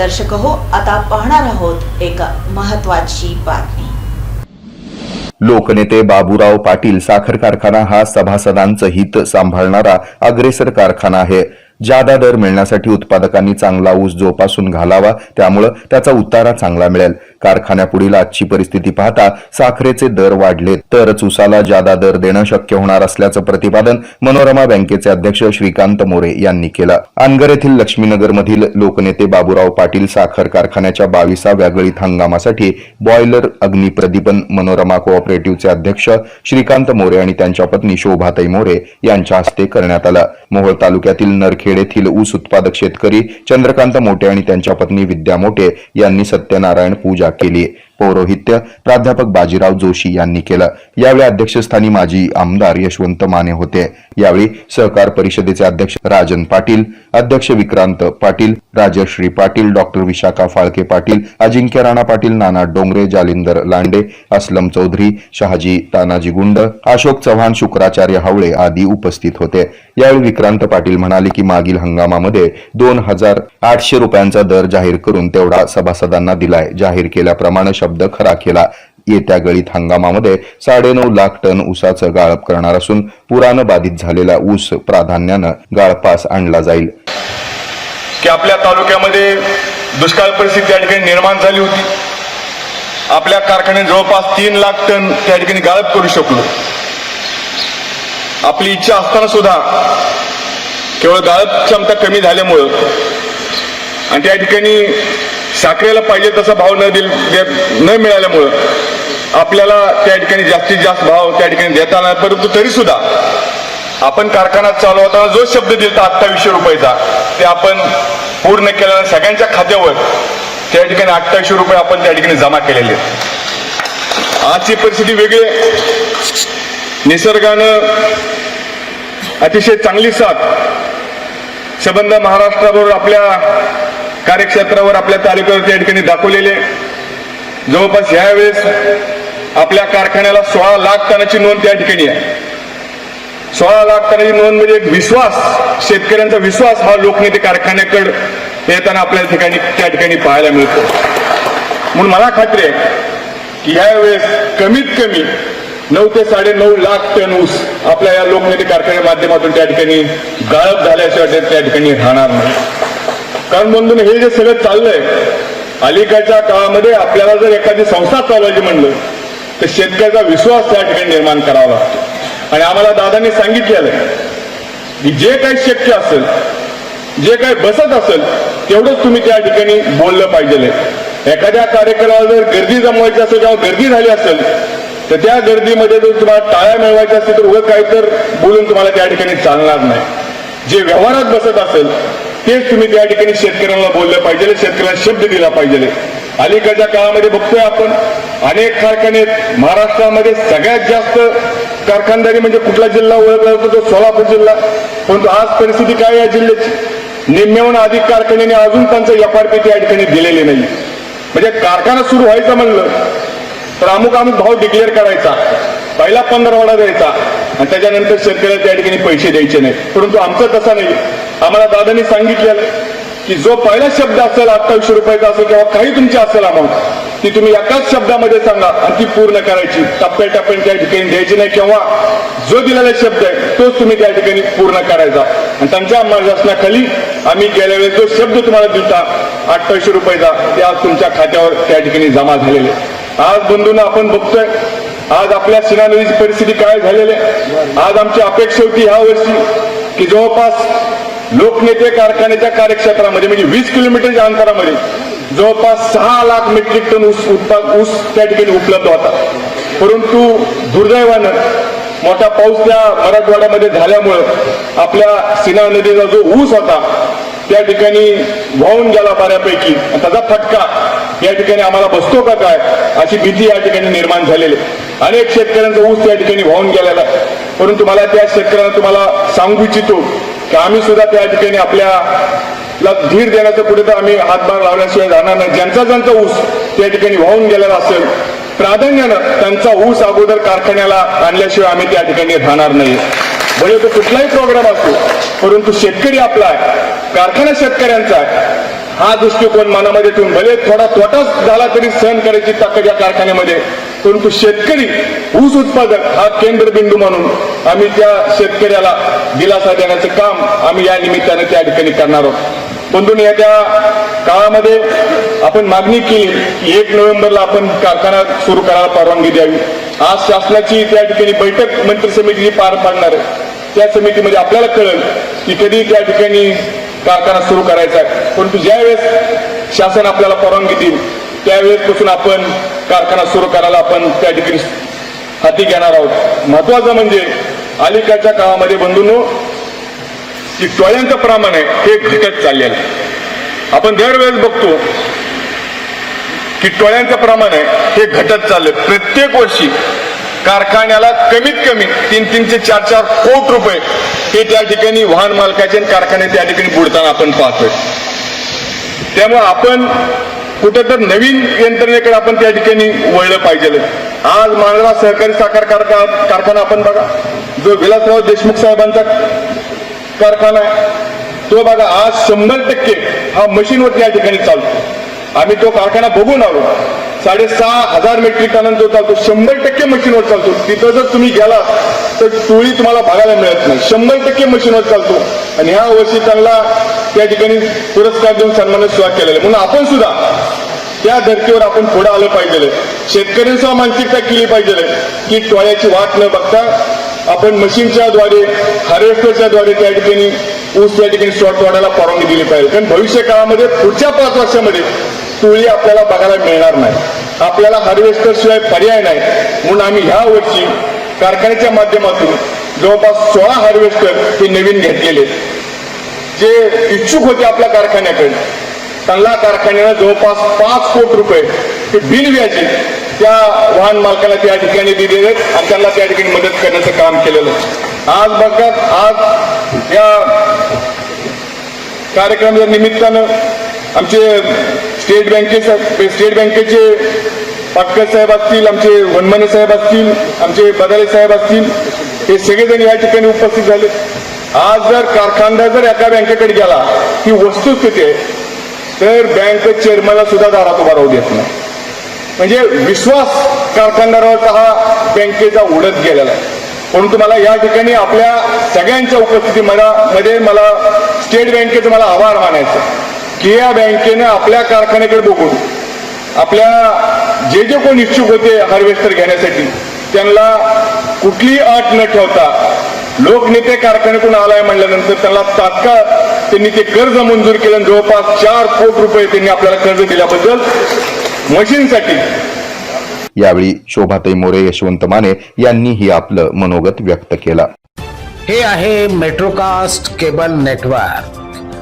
दर्शक हो आता पाहणार आहोत एक महत्वाची बातमी. लोकनेते बाबूराव पाटील साखर कारखाना हा सभासदांचं हित सांभाळणारा अग्रेसर कारखाना आहे. जादा दर मिळण्यासाठी उत्पादकांनी चांगला ऊस जोपासून घालावा त्यामुळं त्याचा उतारा चांगला मिळेल. कारखान्यापुढील आजची परिस्थिती पाहता साखरेचे दर वाढले तरच उसाला जादा दर देणं शक्य होणार असल्याचं प्रतिपादन मनोरमा बँकेचे अध्यक्ष श्रीकांत मोरे यांनी केलं. अनगर येथील लक्ष्मीनगर मधील लोकनेते बाबूराव पाटील साखर कारखान्याच्या बावीसाव्या गळीत हंगामासाठी बॉयलर अग्निप्रदीपन मनोरमा कोऑपरेटिव्हचे अध्यक्ष श्रीकांत मोरे आणि त्यांच्या पत्नी शोभाताई मोरे यांच्या हस्ते करण्यात आलं. मोहोळ तालुक्यातील नरखेड येथील ऊस उत्पादक शेतकरी चंद्रकांत मोटे आणि त्यांच्या पत्नी विद्या मोटे यांनी सत्यनारायण पूजा केली पौरोहित्य प्राध्यापक बाजीराव जोशी यांनी केलं. यावेळी अध्यक्षस्थानी माजी आमदार यशवंत माने होते. यावेळी सहकार परिषदेचे अध्यक्ष राजन पाटील अध्यक्ष विक्रांत पाटील राजश्री पाटील डॉक्टर विशाखा फाळके पाटील अजिंक्य राणा पाटील नाना डोंगरे जालिंदर लांडे असलम चौधरी शहाजी तानाजी गुंड अशोक चव्हाण शुक्राचार्य हावळे आदी उपस्थित होते. यावेळी विक्रांत पाटील म्हणाले की मागील हंगामामध्ये दोन हजार आठशे रुपयांचा दर जाहीर करून तेवढा सभासदांना दिलाय. जाहीर केल्याप्रमाणे शब्द खरा केला. येत्या गळीत हंगामामध्ये साडेनऊ लाख टन ऊसाचं गाळप करणार असून पुरानं बाधित झालेला ऊस प्राधान्यानं गाळपास आणला जाईल. की आपल्या तालुक्यामध्ये दुष्काळ परिस्थिती त्या ठिकाणी निर्माण झाली होती. आपल्या कारखान्यात जवळपास तीन लाख टन त्या ठिकाणी गाळप करू शकलो. आपली इच्छा असताना सुद्धा केवळ गाळप क्षमता कमी झाल्यामुळं आणि त्या ठिकाणी साखरेला पाहिजे तसा भाव न दिल न मिळाल्यामुळं आपल्याला त्या ठिकाणी जास्तीत जास्त भाव त्या ठिकाणी देता नाही. परंतु तरी सुद्धा आपण कारखाना चालवताना जो शब्द दिलता अठ्ठावीसशे रुपयाचा ते आपण पूर्ण केल्यानं सगळ्यांच्या खात्यावर त्या ठिकाणी अठ्ठावीसशे रुपये आपण त्या ठिकाणी जमा केलेले आजची परिस्थिती वेगळी निसर्गानं अतिशय चांगली साथ संबंध महाराष्ट्राबरोबर आपल्या कार्यक्षेत्रावर आपल्या तालुक्यावर त्या ठिकाणी दाखवलेले जवळपास ह्यावेळेस आपल्या कारखान्याला सोळा लाख टनाची नोंद त्या ठिकाणी आहे. सोळा लाख टनाची नोंद म्हणजे एक विश्वास शेतकऱ्यांचा विश्वास हा लोकनेते कारखान्याकडे येताना आपल्या ठिकाणी त्या ठिकाणी पाहायला मिळतो. म्हणून मला खात्री आहे की यावेळेस कमीत कमी नऊ ते साडे नऊ लाख टन ऊस आपल्या या लोकनेते कारखान्या माध्यमातून त्या ठिकाणी गाळप झाल्याशिवाय त्या ठिकाणी राहणार नाही. कारण म्हणून हे जे सगळं चाललंय अलीकडच्या काळामध्ये आपल्याला जर एखादी संस्था चालवायची म्हणलं तर शेतकऱ्याचा विश्वास त्या ठिकाणी निर्माण करावा लागतो. आणि आम्हाला दादांनी सांगितलेलं की जे काही शक्य असेल जे काही बसत असेल तेवढंच तुम्ही त्या ठिकाणी बोललं पाहिजे एखाद्या कार्यक्रमाला जर गर्दी जमवायची असेल किंवा गर्दी झाली असेल तर त्या गर्दीमध्ये जर तुम्हाला टाळ्या मिळवायच्या असतील तर उगं काही तर बोलून तुम्हाला त्या ठिकाणी चालणार नाही. जे व्यवहारात बसत असेल तेच तुम्ही त्या ठिकाणी शेतकऱ्यांना बोललं पाहिजे शेतकऱ्यांना शब्द दिला पाहिजे. अलीकडच्या काळामध्ये बघतोय आपण अनेक कारखाने महाराष्ट्रामध्ये सगळ्यात जास्त कारखानदारी म्हणजे कुठला जिल्हा ओळखला जातो? तो सोलापूर जिल्हा. परंतु आज परिस्थिती काय या जिल्ह्याची? निम्म्याहून अधिक कारखान्याने अजून त्यांचं एफ त्या ठिकाणी दिलेले नाही. म्हणजे कारखाना सुरू व्हायचा म्हणलं तर अमुक अमुक भाव डिक्लेअर करायचा. पहिला पंधरवाडा द्यायचा. आणि त्याच्यानंतर शेतकऱ्याला त्या ठिकाणी पैसे द्यायचे नाही परंतु आमचं तसा नाही. आम्हाला दादांनी सांगितलेलं की जो पहिला शब्द असेल अठ्ठावीसशे रुपयाचा असेल किंवा काही तुमची असेल अमाऊंट ती तुम्ही एकाच शब्दामध्ये सांगा आणि ती पूर्ण करायची. टप्प्याटप्प्याने त्या ठिकाणी द्यायची नाही किंवा जो दिलेला शब्द आहे तोच तुम्ही त्या ठिकाणी पूर्ण करायचा. आणि त्यांच्या मार्गदर्शनाखाली आम्ही गेल्या वेळेस जो शब्द तुम्हाला दिलता अठ्ठावीसशे रुपयाचा ते आज तुमच्या खात्यावर त्या ठिकाणी जमा झालेले. आज बंधूंना आपण बघतोय आज आपल्या सिनानदीची परिस्थिती काय झालेली आहे? आज आमची अपेक्षा होती ह्या वर्षी की जवळपास लोकनेते कारखान्याच्या कार्यक्षेत्रामध्ये म्हणजे वीस किलोमीटरच्या अंतरामध्ये जवळपास सहा लाख मेट्रिक टन ऊस उत्पाद ऊस त्या ठिकाणी उपलब्ध होता. परंतु दुर्दैवानं मोठा पाऊस त्या मराठवाड्यामध्ये झाल्यामुळं आपल्या सिना नदीचा जो ऊस होता त्या ठिकाणी वाहून गेला बऱ्यापैकी. त्याचा फटका या ठिकाणी आम्हाला बसतो का काय अशी भीती या ठिकाणी निर्माण झालेली आहे. अनेक शेतकऱ्यांचा ऊस त्या ठिकाणी वाहून गेलेला आहे. परंतु मला त्या शेतकऱ्यांना तुम्हाला सांगू इच्छितो की आम्ही सुद्धा त्या ठिकाणी आपल्याला धीर देण्याचं कुठे तर आम्ही हातभार लावल्याशिवाय जाणार नाही ज्यांचा ज्यांचा ऊस त्या ठिकाणी वाहून गेलेला असेल प्राधान्यानं त्यांचा ऊस अगोदर कारखान्याला आणल्याशिवाय आम्ही त्या ठिकाणी राहणार नाही म्हणजे तो कुठलाही प्रोग्राम असतो परंतु शेतकरी आपला आहे कारखाना शेतकऱ्यांचा आहे हा दृष्टिकोन मनामध्ये ठेवून भले थोडा तोटाच झाला तरी सहन करायची ताकद या कारखान्यामध्ये. परंतु शेतकरी ऊस उत्पादक हा केंद्रबिंदू म्हणून आम्ही त्या शेतकऱ्याला दिलासा देण्याचं काम आम्ही या निमित्ताने त्या ठिकाणी करणार आहोत. बंधून येत्या काळामध्ये आपण मागणी केली की एक नोव्हेंबरला आपण कारखाना सुरू करायला परवानगी द्यावी. आज शासनाची त्या ठिकाणी बैठक मंत्री समिती पार पाडणार आहे. त्या समितीमध्ये आपल्याला कळेल की कधी त्या ठिकाणी कारखाना सुरू करायचा आहे परंतु ज्यावेळेस शासन आपल्याला परवानगी देईल त्यावेळेसपासून आपण कारखाना सुरू करायला आपण त्या ठिकाणी हाती घेणार आहोत. महत्वाचं म्हणजे अलीकडच्या काळामध्ये बंधूंनो की टोळ्यांचं प्रमाण आहे हे घटत चाललेलं आहे. आपण दरवेळेस बघतो की टोळ्यांचं प्रमाण आहे हे घटत चाललं प्रत्येक वर्षी कारखान्याला कमीत कमी तीन तीनशे चार चार कोट रुपये हे त्या ठिकाणी वाहन मालकाचे आणि कारखाने त्या ठिकाणी बुडताना आपण पाहतोय. त्यामुळे आपण कुठं तर नवीन यंत्रणेकडे आपण त्या ठिकाणी वळलं पाहिजे. आज मांजरा सहकारी साखर कारखा कारखाना आपण बघा. जो विलासराव देशमुख साहेबांचा कारखाना आहे तो बघा आज शंभर टक्के हा मशीनवर त्या ठिकाणी चालतो. आम्ही तो कारखाना बघून आलो. साडेसहा हजार मेट्रिक टनांचा जो चालतो शंभर टक्के मशीनवर चालतो. तिथं जर तुम्ही गेला तर टोळी तुम्हाला बघायला मिळत नाही. शंभर टक्के मशीनवर चालतो. आणि ह्या वर्षी त्यांना त्या ठिकाणी पुरस्कार देऊन सन्मान सुद्धा केलेला आहे. म्हणून आपण सुद्धा त्या धर्तीवर आपण पुढे आलं पाहिजे. शेतकऱ्यांसह मानसिकता केली पाहिजे. की टोळ्याची वाट न बघता आपण मशीनच्या द्वारे हार्वेस्टरच्या द्वारे त्या ठिकाणी ऊस त्या ठिकाणी स्टॉट वाढायला परवानगी दिली पाहिजे. कारण भविष्य काळामध्ये पुढच्या पाच वर्षामध्ये टोळी आपल्याला बघायला मिळणार नाही. आपल्याला हार्वेस्टर शिवाय पर्याय नाही. म्हणून आम्ही ह्या वर्षी कारखान्याच्या माध्यमातून जवळपास सोळा हार्वेस्टर हे नवीन घेतलेले जे इच्छुक होते आपल्या कारखान्याकडे. त्यांना कारखान्यानं जवळपास पाच कोटी रुपये हे बिनव्याजी त्या वाहन मालकाला त्या ठिकाणी दिलेले आहेत आणि त्यांना त्या ठिकाणी मदत करण्याचं काम केलेलं आज बघा आज या कार्यक्रमाच्या निमित्तानं आमचे स्टेट बँकेचे स्टेट बँकेचे पाटकर साहेब असतील आमचे वनमने साहेब असतील आमचे बदाले साहेब असतील हे सगळेजण या ठिकाणी उपस्थित झाले. आज जर कारखानदार जर एका बँकेकडे गेला ही वस्तुस्थिती आहे तर बँक चेअरमनला सुद्धा दारात उभा राहू देत नाही. म्हणजे विश्वास कारखानदारावरचा हा बँकेचा उडत गेलेला आहे. परंतु मला या ठिकाणी आपल्या सगळ्यांच्या उपस्थितीमध्ये मध्ये मला स्टेट बँकेचं मला आभार मानायचं की या बँकेनं आपल्या कारखान्याकडे बघून आपल्या जे जे कोण इच्छुक होते हार्वेस्टर घेण्यासाठी त्यांना कुठलीही अट न ठेवता लोकनेते कारखान्यातून आलाय म्हणल्यानंतर त्यांना तात्काळ त्यांनी ते कर्ज मंजूर केलं आणि जवळपास चार कोटी रुपये त्यांनी आपल्याला कर्ज दिल्याबद्दल मशीनसाठी यावेळी शोभाताई मोरे यशवंत माने यांनीही आपलं मनोगत व्यक्त केलं. हे आहे मेट्रोकास्ट केबल नेटवर्क.